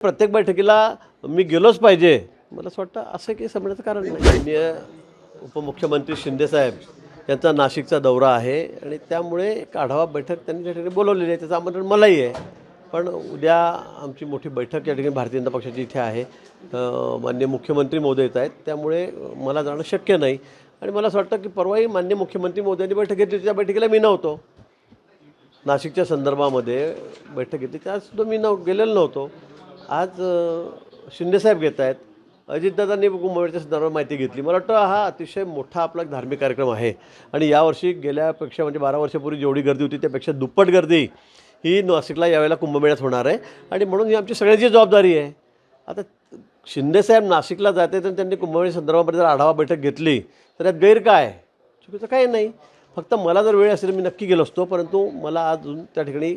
प्रत्येक बैठकीला मी गेलोच पाहिजे. मला असं वाटतं असं काही समजण्याचं कारण नाही. माननीय उपमुख्यमंत्री शिंदेसाहेब यांचा नाशिकचा दौरा आहे आणि त्यामुळे एक आढावा बैठक त्यांनी त्या ठिकाणी बोलवलेली आहे त्याचं आमंत्रण मलाही आहे. पण उद्या आमची मोठी बैठक या ठिकाणी भारतीय जनता पक्षाची इथे आहे. मान्य मुख्यमंत्री महोदय येत आहेत. त्यामुळे मला जाणं शक्य नाही. आणि मला असं वाटतं की परवाही मान्य मुख्यमंत्री मोदयांनी बैठक घेतली त्या बैठकीला मी नव्हतो. नाशिकच्या संदर्भामध्ये बैठक घेतली त्यासुद्धा मी नव गेलेलो नव्हतो. आज शिंदेसाहेब घेत आहेत. अजितदादांनी कुंभमेळ्याच्या संदर्भात माहिती घेतली. मला वाटतं हा अतिशय मोठा आपला एक धार्मिक कार्यक्रम आहे. आणि यावर्षी गेल्यापेक्षा म्हणजे बारा वर्षापूर्वी जेवढी गर्दी होती त्यापेक्षा दुप्पट गर्दी ही नाशिकला यावेळेला कुंभमेळ्यात होणार आहे. आणि म्हणून ही आमची सगळ्यांची जबाबदारी आहे. आता शिंदेसाहेब नाशिकला जाते तर त्यांनी कुंभमेळ्या संदर्भामध्ये जर आढावा बैठक घेतली तर यात गैर काय? चुकीचं काही नाही. फक्त मला जर वेळ असेल मी नक्की गेलो असतो. परंतु मला आज अजून त्या ठिकाणी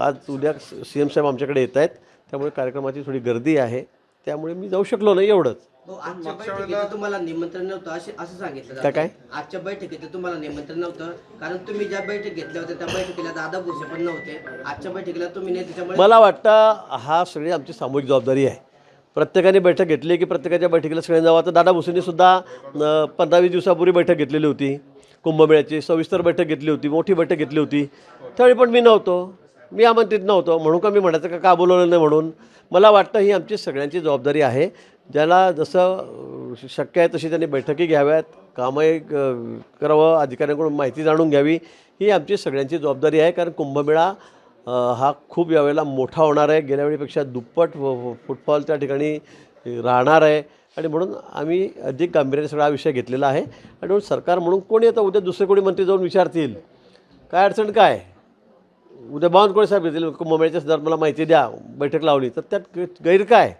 आज उद्या सी एम साहेब आमच्याकडे येत आहेत. त्यामुळे कार्यक्रमाची थोडी गर्दी आहे. त्यामुळे मी जाऊ शकलो नाही एवढंच. हो आजच्या बैठकीत तुम्हाला निमंत्रण नव्हतं असे असं सांगितलं काय? आजच्या बैठकीत तुम्हाला निमंत्रण नव्हतं कारण तुम्ही ज्या बैठक घेतल्या होत्या त्या बैठकीला दादा भुसे पण नव्हते. आजच्या बैठकीला तुम्ही नाही त्याच्यामुळे मला वाटतं हा सगळी आमची सामूहिक जबाबदारी आहे. प्रत्येकाने बैठक घेतली की प्रत्येकाच्या बैठकीला सगळ्यांनी जावं. तर दादा भुसेंनी सुद्धा पंधरा वीस दिवसापूर्वी बैठक घेतलेली होती. कुंभमेळ्याची सविस्तर बैठक घेतली होती मोठी बैठक घेतली होती. त्यावेळी पण मी नव्हतो. मी आमंत्रित नव्हतो. म्हणून का मी म्हणायचं का का बोलवलं नाही म्हणून? मला वाटतं ही आमची सगळ्यांची जबाबदारी आहे. ज्याला जसं शक्य आहे तशी त्यांनी बैठकी घ्याव्यात. कामही करावं अधिकाऱ्यांकडून माहिती जाणून घ्यावी. ही आमची सगळ्यांची जबाबदारी आहे. कारण कुंभमेळा हा खूप यावेळेला मोठा होणार आहे. गेल्या वेळीपेक्षा दुप्पट फ- फुटफॉल त्या ठिकाणी राहणार आहे. आणि म्हणून आम्ही अधिक गांभीर्याने सगळा हा विषय घेतलेला आहे. आणि म्हणून सरकार म्हणून कोणी आता उद्या दुसरे कोणी मंत्री जाऊन विचारतील. काय अडचण काय? उद्या बावनकुळे साहेब येतील? कुंभमेळ्याच्या संदर्भात मला माहिती द्या. बैठक लावली. तर त्यात गैर काय?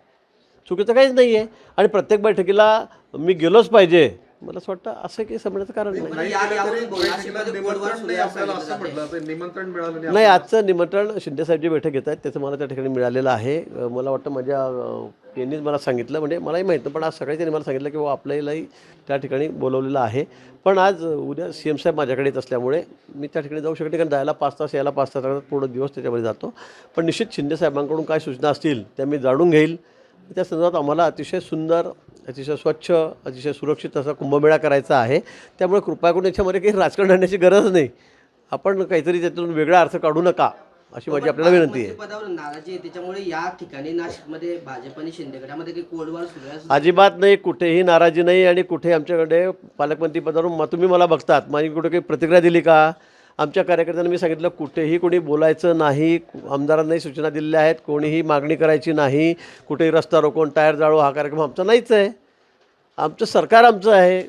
चुकीचं काहीच नाही आहे आणि प्रत्येक बैठकीला मी गेलोच पाहिजे. मला असं वाटतं असं काही समजण्याचं कारण नाही. नाही आजचं निमंत्रण शिंदेसाहेब जी बैठक घेत आहेत त्याचं मला त्या ठिकाणी मिळालेलं आहे. मला वाटतं माझ्या यांनीच मला सांगितलं. म्हणजे मलाही माहीत नाही पण आज सकाळी त्यांनी मला सांगितलं की बाबा आपल्यालाही त्या ठिकाणी बोलवलेलं आहे. पण आज उद्या सी एम साहेब माझ्याकडे येत असल्यामुळे मी त्या ठिकाणी जाऊ शकते कारण जायला पाच तास यायला पाच तास लागतात पूर्ण दिवस त्याच्यामध्ये जातो. पण निश्चित शिंदे साहेबांकडून काय सूचना असतील त्या मी जाणून घेईल. त्या संदर्भात आम्हाला अतिशय सुंदर अतिशय स्वच्छ अतिशय सुरक्षित असा कुंभमेळा करायचा आहे. त्यामुळे कृपया करून याच्यामध्ये काही राजकारण आणण्याची गरज नाही. आपण काहीतरी त्यातून वेगळा अर्थ काढू नका. अशी माझी आपल्याला विनंती आहे. पदावर नाराजी आहे त्याच्यामुळे या ठिकाणी नाशिकमध्ये भाजप आणि शिंदेगडामध्ये काही कोडवार सुरू आहे असं अजिबात नाही कुठेही नाराजी नाही आणि कुठे आमच्याकडे पालकमंत्री पदावरून म- तुम्ही मला बघतात. माझी कुठे काही प्रतिक्रिया दिली का? आमच्या कार्यकर्त्यांना मी सांगितलं कुठेही कोणी बोलायचं नाही आमदारांनाही सूचना दिलेल्या आहेत कोणीही मागणी करायची नाही कुठेही रस्ता रोकोन टायर जाळो हा कार्यक्रम आमचा नाहीच आहे. आमचं सरकार आमचं आहे.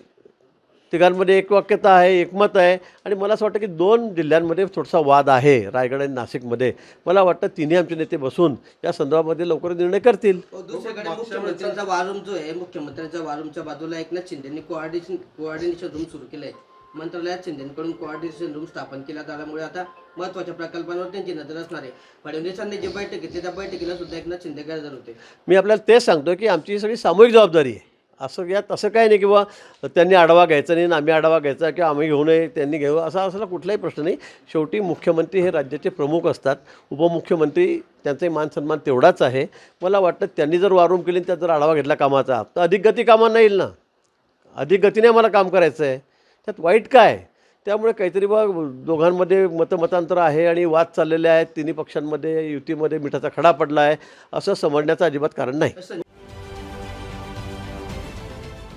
तिघांमध्ये एकवाक्यता आहे एकमत आहे. आणि मला असं वाटतं की दोन जिल्ह्यांमध्ये थोडासा वाद आहे रायगड आणि नाशिकमध्ये. मला वाटतं तिन्ही आमचे नेते बसून या संदर्भामध्ये लवकर निर्णय करतील. हो, मुख्यमंत्र्यांचा वारूम जो आहे मुख्यमंत्र्यांच्या वारूमच्या बाजूला एकनाथ शिंदेनी कोऑर्डिनेशन कोऑर्डिनेशन रूम सुरू केलंय. मंत्रालयात शिंदेकडून कोऑर्डिनेशन रूम स्थापन केल्यात. आल्यामुळे आता महत्त्वाच्या प्रकल्पांवर त्यांची नजर असणार आहे. फडणवीसांनी जी बैठक घेतली त्या बैठकीला सुद्धा एकनाथ शिंदे गैरहजर होते. मी आपल्याला तेच सांगतो की आमची सगळी सामूहिक जबाबदारी आहे. असं यात असं काय नाही किंवा त्यांनी आढावा घ्यायचा नाही आणि आम्ही आढावा घ्यायचा किंवा आम्ही घेऊ नये त्यांनी घेऊ असा असला कुठलाही प्रश्न नाही. शेवटी मुख्यमंत्री हे राज्याचे प्रमुख असतात. उपमुख्यमंत्री त्यांचाही मान सन्मान तेवढाच आहे. मला वाटतं त्यांनी जर वारूम केली त्यात जर आढावा घेतला कामाचा तर अधिक गती कामांना येईल ना. अधिक गतीने आम्हाला काम करायचं आहे त्यात वाईट काय? त्यामुळे काहीतरी बा दोघांमध्ये मतमतांतर आहे आणि वाद चाललेले आहेत. तिन्ही पक्षांमध्ये युतीमध्ये मिठाचा खडा पडला आहे असं समजण्याचं अजिबात कारण नाही.